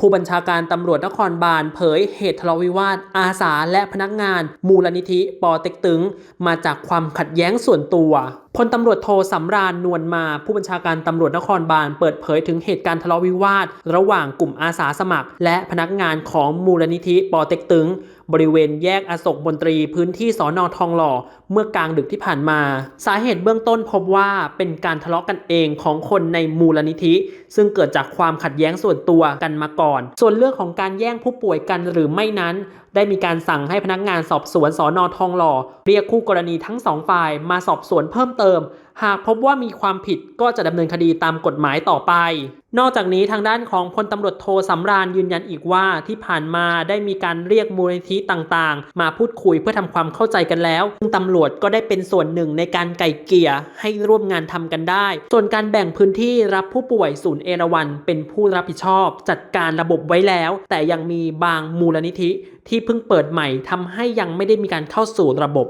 ผู้บัญชาการตำรวจนครบาลเผยเหตุทะเลาะวิวาท อาสาและพนักงาน มูลนิธิปอเต็กตึง มาจากความขัดแย้งส่วนตัวพลตำรวจโทสำราญนวลมา ผู้บัญชาการตำรวจนครบาลเปิดเผยถึงเหตุการณ์ทะเลาะวิวาท ระหว่างกลุ่มอาสาสมัคร และพนักงานของมูลนิธิปอเต็กตึง บริเวณแยกอโศกมนตรีพื้นที่สอนอทองหล่อ เมื่อกลางดึกที่ผ่านมา สาเหตุเบื้องต้นพบว่าเป็นการทะเลาะกันเองของคนในมูลนิธิ ซึ่งเกิดจากความขัดแย้งส่วนตัวกันมาก่อน ส่วนเรื่องของการแย่งผู้ป่วยกันหรือไม่นั้น ได้มีการสั่งให้พนักงานสอบสวนสอนอทองหล่อ เรียกคู่กรณีทั้งสองฝ่ายมาสอบสวนเพิ่มเติม หากพบว่ามีความผิดก็จะดำเนินคดีตามกฎหมายต่อไป นอกจากนี้ทางด้านของพลตำรวจโทสำราญยืนยันอีกว่าที่ผ่านมาได้มีการเรียกมูลนิธิต่างๆ มาพูดคุยเพื่อทำความเข้าใจกันแล้ว ซึ่งตำรวจก็ได้เป็นส่วนหนึ่งในการไก่เกลี่ยให้ร่วมงานทำกันได้ ส่วนการแบ่งพื้นที่รับผู้ป่วยศูนย์เอราวันเป็นผู้รับผิดชอบ จัดการระบบไว้แล้ว แต่ยังมีบางมูลนิธิที่เพิ่งเปิดใหม่ทำให้ยังไม่ได้มีการเข้าสู่ระบบ